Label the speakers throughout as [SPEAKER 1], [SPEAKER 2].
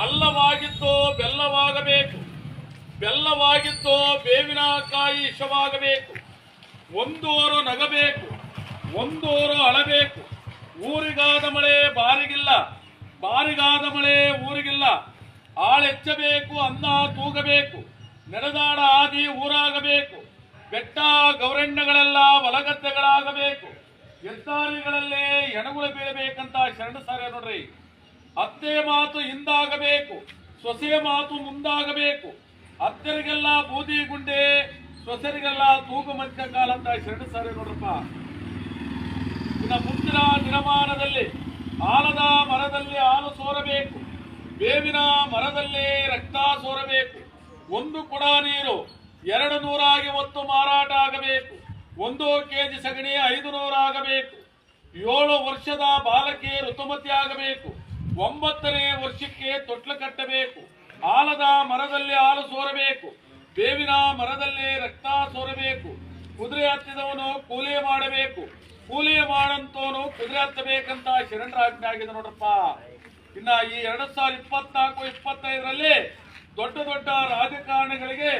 [SPEAKER 1] ಅಲ್ಲವಾಗಿದ್ದು ಬೆಲ್ಲವಾಗಬೇಕು, ಬೆಲ್ಲವಾಗಿದ್ದೋ ಬೇವಿನ ಕಾಯಿ ಇಷವಾಗಬೇಕು ಒಂದೋರು ನಗಬೇಕು, ಒಂದೋರು ಅಳಬೇಕು. ಊರಿಗಾದ ಮಳೆ ಬಾರಿಗಿಲ್ಲ, ಬಾರಿಗಾದ ಮಳೆ ಊರಿಗಿಲ್ಲ. ಆಳೆಚ್ಚಬೇಕು ಅನ್ನ ತೂಗಬೇಕು ನಡೆದಾಡ ಆದಿ ಊರಾಗಬೇಕು. ಬೆಟ್ಟ ಗೌರಣ್ಣಗಳೆಲ್ಲ ಹೊಲಗದ್ದೆಗಳಾಗಬೇಕು ಹೆದ್ದಾರಿಗಳಲ್ಲೇ ಎಣಗುಳು ಬೀಳಬೇಕಂತ ಶರಣ ಸಾರ ನೋಡ್ರಿ. ಅತ್ತೆ ಮಾತು ಹಿಂದಾಗಬೇಕು ಸೊಸೆ ಮಾತು ಮುಂದಾಗಬೇಕು. ಅತ್ತರಿಗೆಲ್ಲ ಬೂದಿ ಗುಂಡೆ, ಸೊಸರಿಗೆಲ್ಲ ತೂಗು ಮಂಚ ಕಾಲ ಅಂತ ಶರಣ ಸಾರೆ ನೋಡ್ರಪ್ಪ. ಇನ್ನು ಮುಂದಿನ ದಿನಮಾನದಲ್ಲಿ ಆಲದ ಮರದಲ್ಲಿ ಹಾಲು ಸೋರಬೇಕು, ಬೇವಿನ ಮರದಲ್ಲಿ ರಕ್ತ ಸೋರಬೇಕು. ಒಂದು ಕೊಡ ನೀರು, ಎರಡು ನೂರಾಗಿ ಒತ್ತು ಮಾರಾಟ ಆಗಬೇಕು. ಒಂದು ಕೆಜಿ ಸಗಣಿ ಐದು ನೂರಾಗಬೇಕು ಏಳು ವರ್ಷದ ಬಾಲಕಿ ಋತುಮತಿ ಆಗಬೇಕು. ಒಂಬತ್ತನೇ ವರ್ಷಕ್ಕೆ ತೊಟ್ಲು ಕಟ್ಟಬೇಕು. ಆಲದ ಮರದಲ್ಲಿ ಹಾಲು ಸೋರಬೇಕು. ಬೇವಿನ ಮರದಲ್ಲಿ ರಕ್ತ ಸೋರಬೇಕು. ಕುದುರೆ ಹತ್ತಿದವನು ಕೂಲಿ ಮಾಡಬೇಕು. ಕೂಲಿ ಮಾಡಂತವನು ಕುದುರೆ ಹತ್ತಬೇಕಂತ ಶರಣರ ಆಜ್ಞೆ ಆಗಿದೆ ನೋಡ್ರಪ್ಪ. ಇನ್ನ ಈ ಎರಡ್ ಸಾವಿರದ ಇಪ್ಪತ್ನಾಲ್ಕು, ಇಪ್ಪತ್ತೈದರಲ್ಲಿ ದೊಡ್ಡ ದೊಡ್ಡ ರಾಜಕಾರಣಿಗಳಿಗೆ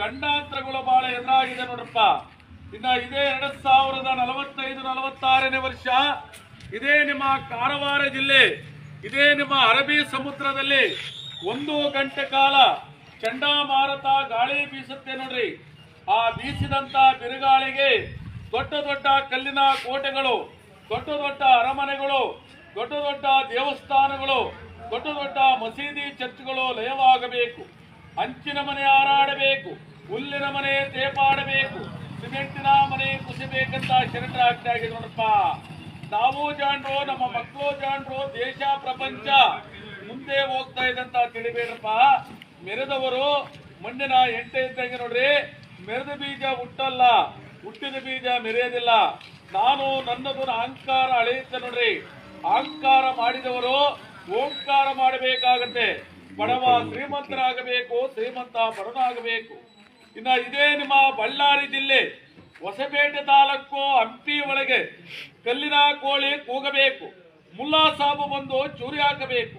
[SPEAKER 1] ಗಂಡಾಂತರಗಳು ಬಹಳ ಎದುರಾಗಿದೆ ನೋಡಪ್ಪ ಇನ್ನ ಇದೇ ಎರಡ್ ಸಾವಿರದ ನಲವತ್ತೈದು, ನಲವತ್ತಾರನೇ ವರ್ಷ ಇದೇ ನಿಮ್ಮ ಕಾರವಾರ ಜಿಲ್ಲೆ. ಇದೇ ನಿಮ್ಮ ಅರಬಿ ಸಮುದ್ರದಲ್ಲಿ ಒಂದು ಗಂಟೆ ಕಾಲ ಚಂಡಮಾರುತ ಗಾಳಿ ಬೀಸುತ್ತೆ ನೋಡ್ರಿ. ಆ ಬೀಸಿದಂತ ಬಿರುಗಾಳಿಗೆ ದೊಡ್ಡ ದೊಡ್ಡ ಕಲ್ಲಿನ ಕೋಟೆಗಳು, ದೊಡ್ಡ ದೊಡ್ಡ ಅರಮನೆಗಳು, ದೊಡ್ಡ ದೊಡ್ಡ ದೇವಸ್ಥಾನಗಳು, ದೊಡ್ಡ ದೊಡ್ಡ ಮಸೀದಿ ಚರ್ಚ್ಗಳು ಲಯವಾಗಬೇಕು. ಅಂಚಿನ ಮನೆ ಹಾರಾಡಬೇಕು, ಹುಲ್ಲಿನ ಮನೆ ತೇಪಾಡಬೇಕು, ಸಿಮೆಂಟಿನ ಮನೆ ಕುಸಿಬೇಕಂತ ಶರಣರ ಆಜ್ಞೆ ಆಗಿದೆ ನೋಡಪ್ಪ. ನಾವು ಜಾಣರು, ನಮ್ಮ ಮಕ್ಕಳು ಜಾಣರು, ದೇಶ, ಪ್ರಪಂಚ ಮುಂದೆ ಹೋಗ್ತಾ ಇದ್ದಂತ ತಿಳಿಬೇಡ್ರಪ್ಪ. ಮೆರೆದವರು ಮಣ್ಣಿನ ಎಂಟೆ ಇದ್ದಂಗೆ ನೋಡ್ರಿ, ಮೆರೆದ ಬೀಜ ಹುಟ್ಟಲ್ಲ, ಹುಟ್ಟಿದ ಬೀಜ ಮೆರೆಯೋದಿಲ್ಲ. ನಾನು ನನ್ನದು ಅಹಂಕಾರ ಅಳೆಯುತ್ತೆ ನೋಡ್ರಿ. ಅಹಂಕಾರ ಮಾಡಿದವರು ಓಂಕಾರ ಮಾಡಬೇಕಾಗತ್ತೆ. ಬಡವ ಶ್ರೀಮಂತರಾಗಬೇಕು, ಶ್ರೀಮಂತ ಬಡನಾಗಬೇಕು ಇನ್ನ ಇದೇ ನಿಮ್ಮ ಬಳ್ಳಾರಿ ಜಿಲ್ಲೆ. ಹೊಸಪೇಟೆ ತಾಲೂಕು ಹಂಪಿ ಒಳಗೆ ಕಲ್ಲಿನ ಕೋಳಿ ಕೂಗಬೇಕು. ಮುಲ್ಲಾ ಸಾಬು ಬಂದು ಚೂರಿ ಹಾಕಬೇಕು.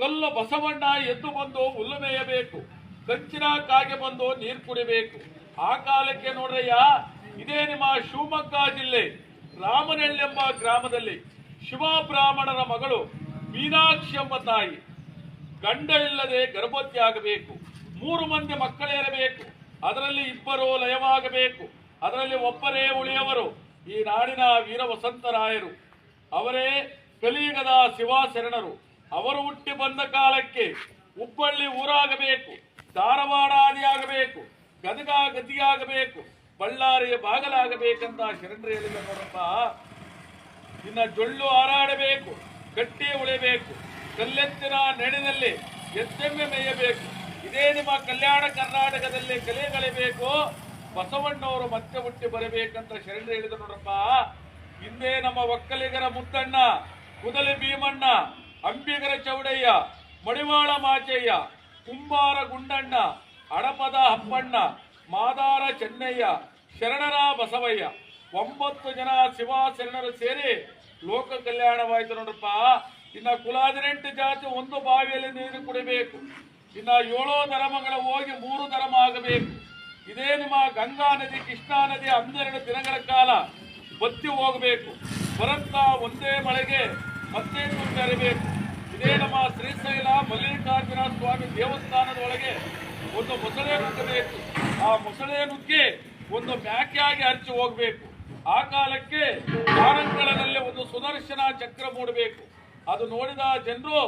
[SPEAKER 1] ಕಲ್ಲು ಬಸವಣ್ಣ ಎದ್ದು ಬಂದು ಹುಲ್ಲು ಮೇಯಬೇಕು. ಕಂಚಿನ ಕಾಗೆ ಬಂದು ನೀರು ಕುಡಿಬೇಕು. ಆ ಕಾಲಕ್ಕೆ ನೋಡ್ರಯ್ಯ, ಇದೇ ನಿಮ್ಮ ಶಿವಮೊಗ್ಗ ಜಿಲ್ಲೆ ರಾಮನೆಳ್ಳೆಂಬ ಗ್ರಾಮದಲ್ಲಿ ಶಿವ ಬ್ರಾಹ್ಮಣರ ಮಗಳು ಮೀನಾಕ್ಷಿ ಎಂಬ ತಾಯಿ. ಗಂಡ ಇಲ್ಲದೆ ಗರ್ಭವತಿ ಆಗಬೇಕು. ಮೂರು ಮಂದಿ ಮಕ್ಕಳೇರಬೇಕು ಅದರಲ್ಲಿ ಇಬ್ಬರು ಲಯವಾಗಬೇಕು. ಅದರಲ್ಲಿ ಒಬ್ಬರೇ ಉಳಿಯವರು ಈ ನಾಡಿನ ವೀರ ವಸಂತರಾಯರು ಅವರೇ ಕಲಿಯುಗದ ಶಿವಾಶರಣರು. ಅವರು ಹುಟ್ಟಿ ಬಂದ ಕಾಲಕ್ಕೆ ಹುಬ್ಬಳ್ಳಿ ಊರಾಗಬೇಕು, ಧಾರವಾಡ ಆದಿಯಾಗಬೇಕು, ಗದಗ ಗದ್ದಿಯಾಗಬೇಕು ಬಳ್ಳಾರಿಯ ಬಾಗಲಾಗಬೇಕಂತ ಶರಣರು ಹೇಳಿದ ನೋಡಪ್ಪ. ಇನ್ನ ಜೊಳ್ಳು ಹಾರಾಡಬೇಕು ಗಟ್ಟಿ ಉಳಿಬೇಕು, ಕಲ್ಲೆತ್ತಿನ ನೆಡಿನಲ್ಲಿ ಎತ್ತೆಮ್ಮೆ ಮೇಯಬೇಕು. ಇದೇ ನಿಮ್ಮ ಕಲ್ಯಾಣ ಕರ್ನಾಟಕದಲ್ಲಿ ಕಲೆಗಳಿಬೇಕು ಬಸವಣ್ಣವರು ಮತ್ತೆ ಹುಟ್ಟಿ ಬರಬೇಕಂತ ಶರಣರು ಹೇಳಿದ ನೋಡಪ್ಪ. ಹಿಂದೆ ನಮ್ಮ ಒಕ್ಕಲಿಗರ ಮುತ್ತಣ್ಣ, ಕುದಲಿ ಭೀಮಣ್ಣ, ಅಂಬಿಗರ ಚೌಡಯ್ಯ, ಮಡಿವಾಳ ಮಾಚಯ್ಯ, ಕುಂಬಾರ ಗುಂಡಣ್ಣ ಅಡಪದ ಹಪ್ಪಣ್ಣ ಮಾದಾರ ಚೆನ್ನಯ್ಯ, ಶರಣರ ಬಸವಯ್ಯ. ಒಂಬತ್ತು ಜನ ಶಿವ ಶರಣರು ಸೇರಿ ಲೋಕ ಕಲ್ಯಾಣವಾಯಿತು ನೋಡ್ರಪ್ಪ ಇನ್ನ ಕುಲಾದಿನೆಂಟು ಜಾತಿ ಒಂದು ಬಾವಿಯಲ್ಲಿ ನೀರು ಕುಡಿಬೇಕು. ಇನ್ನ ಏಳೋ ಧರ್ಮಗಳ ಹೋಗಿ ಮೂರು ಧರ್ಮ ಆಗಬೇಕು. ಇದೇ ನಿಮ್ಮ ಗಂಗಾ ನದಿ, ಕೃಷ್ಣಾ ನದಿ ಹನ್ನೆರಡು ದಿನಗಳ ಕಾಲ ಬತ್ತಿ ಹೋಗಬೇಕು. ಬರಂತ ಒಂದೇ ಮಳೆಗೆ ಮತ್ತೆ ತುಂಬಿರಬೇಕು ಇದೇ ನಮ್ಮ ಶ್ರೀಶೈಲ ಮಲ್ಲಿಕಾರ್ಜುನ ಸ್ವಾಮಿ ದೇವಸ್ಥಾನದ ಒಳಗೆ ಒಂದು ಮೊಸಳೆ ನುಗ್ಗಬೇಕು. ಆ ಮೊಸಳೆ ನುಗ್ಗಿ ಒಂದು ಮ್ಯಾಕೆಯಾಗಿ ಹರಿಸಿ ಹೋಗಬೇಕು. ಆ ಕಾಲಕ್ಕೆ ಕಾರಂಗಳದಲ್ಲಿ ಒಂದು ಸುದರ್ಶನ ಚಕ್ರ ಮೂಡಬೇಕು. ಅದು ನೋಡಿದ ಜನರು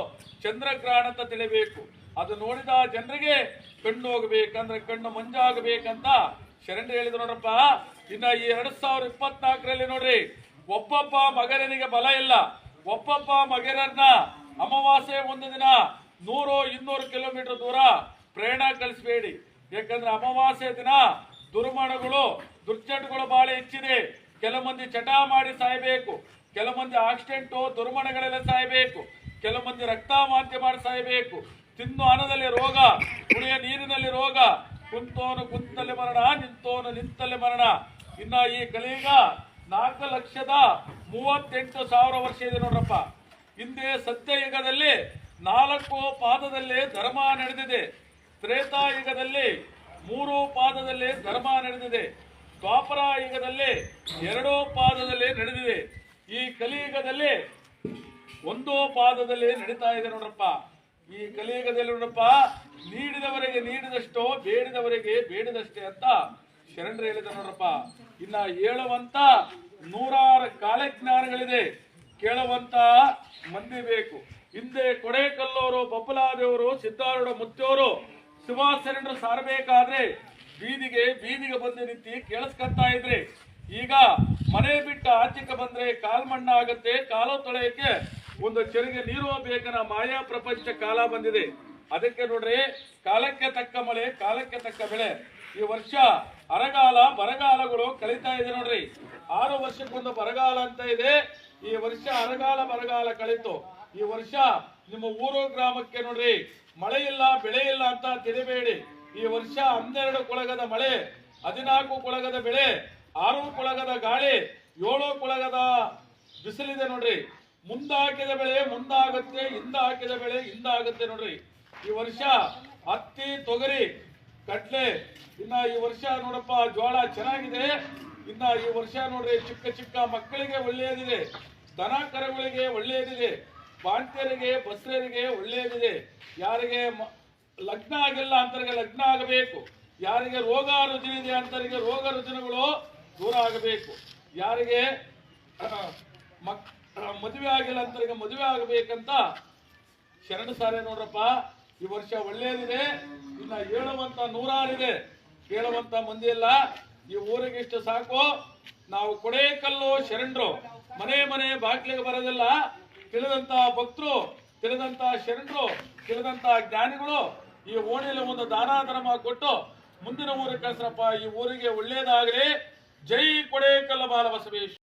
[SPEAKER 1] ಚಂದ್ರಗ್ರಹಣ ಅಂತ ತಿಳಿಬೇಕು. ಅದು ನೋಡಿದ ಜನರಿಗೆ ಕಣ್ಣು ಹೋಗ್ಬೇಕಂದ್ರೆ ಕಣ್ಣು ಮಂಜಾಗಬೇಕಂತ ಶರಣರು ಹೇಳಿದ್ರು ನೋಡ್ರಪ್ಪ, ಇನ್ನ ಈ ಎರಡ್ ಸಾವಿರದ ಇಪ್ಪತ್ನಾಲ್ಕರಲ್ಲಿ ನೋಡ್ರಿ, ಒಬ್ಬೊಬ್ಬ ಮಗರನಿಗೆ ಬಲ ಇಲ್ಲ. ಒಬ್ಬೊಬ್ಬ ಮಗರನ್ನ ಅಮಾವಾಸ್ಯೆ ಒಂದು ದಿನ ನೂರು, ಇನ್ನೂರು ಕಿಲೋಮೀಟರ್ ದೂರ ಪ್ರಯಾಣ ಕಳಿಸ್ಬೇಡಿ. ಯಾಕಂದ್ರೆ ಅಮಾವಾಸ್ಯೆ ದಿನ ದುರ್ಮಣಗಳು ದುರ್ಚಟಗಳು ಬಹಳ ಹೆಚ್ಚಿದೆ. ಕೆಲ ಮಂದಿ ಚಟ ಮಾಡಿ ಸಾಯಬೇಕು, ಕೆಲ ಮಂದಿ ಆಕ್ಸಿಡೆಂಟು ದುರ್ಮಣಗಳೆಲ್ಲ ಸಾಯಬೇಕು, ಕೆಲ ಮಂದಿ ರಕ್ತ ಮಾಂತ್ಯ ಮಾಡಿ ಸಾಯಬೇಕು ತಿನ್ನು ಅನ್ನದಲ್ಲಿ ರೋಗ, ಕುಡಿಯ ನೀರಿನಲ್ಲಿ ರೋಗ, ಕುಂತೋನು ಕುಂತಲ್ಲಿ ಮರಣ, ನಿಂತೋನು ನಿಂತಲ್ಲಿ ಮರಣ. ಇನ್ನ ಈ ಕಲಿಯುಗ ನಾಲ್ಕು ಲಕ್ಷದ ಮೂವತ್ತೆಂಟು ಸಾವಿರ ವರ್ಷ ಇದೆ ನೋಡ್ರಪ್ಪ. ಹಿಂದೆ ಸತ್ಯಯುಗದಲ್ಲಿ ನಾಲ್ಕು ಪಾದದಲ್ಲಿ ಧರ್ಮ ನಡೆದಿದೆ. ತ್ರೇತಾಯುಗದಲ್ಲಿ ಮೂರು ಪಾದದಲ್ಲಿ ಧರ್ಮ ನಡೆದಿದೆ. ದ್ವಾಪರ ಯುಗದಲ್ಲಿ ಎರಡೂ ಪಾದದಲ್ಲಿ ನಡೆದಿದೆ. ಈ ಕಲಿಯುಗದಲ್ಲಿ ಒಂದೋ ಪಾದದಲ್ಲಿ ನಡೀತಾ ಇದೆ ನೋಡ್ರಪ್ಪ. ಈ ಕಲಿಯುಗದಲ್ಲಿ ನೋಡಪ್ಪ ನೀಡಿದವರಿಗೆ ನೀಡಿದಷ್ಟೋ, ಬೇಡಿದವರಿಗೆ ಬೇಡಿದಷ್ಟೇ ಅಂತ ಶರಣರು ಹೇಳಿದ ನೋಡ್ರಪ್ಪ. ಇನ್ನ ಹೇಳುವಂತ ನೂರಾರು ಕಾಲಜ್ಞಾನಗಳಿದೆ. ಕೇಳುವಂತ ಮಂದಿ ಬೇಕು. ಹಿಂದೆ ಕೊಡೇಕಲ್ಲೋರು ಬಬ್ಬಲಾದೇವರು ಸಿದ್ದಾರೂಢ ಸುಭಾಷ್ ಶಿವಾಸರಣರು ಸಾರಬೇಕಾದ್ರೆ ಬೀದಿಗೆ ಬೀದಿಗೆ ಬಂದು ನಿಂತಿ ಕೇಳಿಸ್ಕೊಂತಾ ಇದ್ರಿ. ಈಗ ಮನೆ ಬಿಟ್ಟ ಆಚೆಗೆ ಬಂದ್ರೆ ಕಾಲ್ ಮಣ್ಣಾಗತ್ತೆ ಕಾಲು ತೊಳೆಯಕ್ಕೆ ಒಂದು ಚೆರಿಗೆ ನೀರು ಬೇಕನ ಮಾಯಾ ಪ್ರಪಂಚ ಕಾಲ ಬಂದಿದೆ. ಅದಕ್ಕೆ ನೋಡ್ರಿ, ಕಾಲಕ್ಕೆ ತಕ್ಕ ಮಳೆ, ಕಾಲಕ್ಕೆ ತಕ್ಕ ಬೆಳೆ. ಈ ವರ್ಷ ಅರಗಾಲ, ಬರಗಾಲಗಳು ಕಳೀತಾ ಇದೆ ನೋಡ್ರಿ. ಆರು ವರ್ಷಕ್ಕೊಂದು ಬರಗಾಲ ಅಂತ ಇದೆ. ಈ ವರ್ಷ ಅರಗಾಲ, ಬರಗಾಲ ಕಳೀತು. ಈ ವರ್ಷ ನಿಮ್ಮ ಊರು ಗ್ರಾಮಕ್ಕೆ ನೋಡ್ರಿ, ಮಳೆ ಇಲ್ಲ, ಬೆಳೆ ಇಲ್ಲ ಅಂತ ತಿಳಿಬೇಡಿ. ಈ ವರ್ಷ ಹನ್ನೆರಡು ಕೊಳಗದ ಮಳೆ, ಹದಿನಾಲ್ಕು ಕೊಳಗದ ಬೆಳೆ, ಆರು ಕೊಳಗದ ಗಾಳಿ, ಏಳು ಕೊಳಗದ ಬಿಸಿಲಿದೆ ನೋಡ್ರಿ. ಮುಂದಾಕಿದ ಬೆಳೆ ಮುಂದಾಗುತ್ತೆ ಹಿಂದ ಹಾಕಿದ ಬೆಳೆ ಹಿಂದ ಆಗುತ್ತೆ ನೋಡ್ರಿ. ಈ ವರ್ಷ ಹತ್ತಿ, ತೊಗರಿ, ಕಡ್ಲೆ, ಇನ್ನ ಈ ವರ್ಷ ನೋಡಪ್ಪ ಜೋಳ ಚೆನ್ನಾಗಿದೆ. ಇನ್ನ ಈ ವರ್ಷ ನೋಡ್ರಿ ಚಿಕ್ಕ ಚಿಕ್ಕ ಮಕ್ಕಳಿಗೆ ಒಳ್ಳೆಯದಿದೆ. ದನ ಕರುಗಳಿಗೆ ಒಳ್ಳೆಯದಿದೆ. ಬಾಣ್ತಿಯರಿಗೆ ಬಸ್ರಿಯರಿಗೆ ಒಳ್ಳೆಯದಿದೆ. ಯಾರಿಗೆ ಲಗ್ನ ಆಗಿಲ್ಲ ಅಂತರಿಗೆ ಲಗ್ನ ಆಗಬೇಕು. ಯಾರಿಗೆ ರೋಗ ರುಜಿನ ಇದೆ ಅಂತರಿಗೆ ರೋಗ ರುಜಿನಗಳು ದೂರ ಆಗಬೇಕು. ಯಾರಿಗೆ ಮಕ್ ಮದುವೆ ಆಗಿಲ್ಲ ಅಂತರಿಗೆ ಮದುವೆ ಆಗಬೇಕಂತ ಶರಣ ಸಾರೆ ನೋಡ್ರಪ್ಪ, ಈ ವರ್ಷ ಒಳ್ಳೇದಿದೆ, ಇನ್ನ ಹೇಳುವಂತ ನೂರಾರಿದೆ. ಕೇಳುವಂತ ಮಂದಿ ಇಲ್ಲ ಈ ಊರಿಗೆ ಇಷ್ಟು ಸಾಕು. ನಾವು ಕೊಡೇಕಲ್ಲು ಶರಣರು. ಮನೆ ಮನೆ ಬಾಗಿಲಿಗೆ ಬರೋದಿಲ್ಲ. ತಿಳಿದಂತ ಭಕ್ತರು, ತಿಳಿದಂತ ಶರಣರು, ತಿಳಿದಂತ ಜ್ಞಾನಿಗಳು ಈ ಓಣಿಯಲ್ಲಿ ಒಂದು ದಾನ ಧರ್ಮ ಕೊಟ್ಟು ಮುಂದಿನ ಊರಿಗೆ ಕಳಿಸ್ರಪ್ಪ. ಈ ಊರಿಗೆ ಒಳ್ಳೇದಾಗಲಿ. ಜೈ ಕೊಡೇಕಲ್ಲ ಬಾಲ ಬಸವೇಶ್ವರ.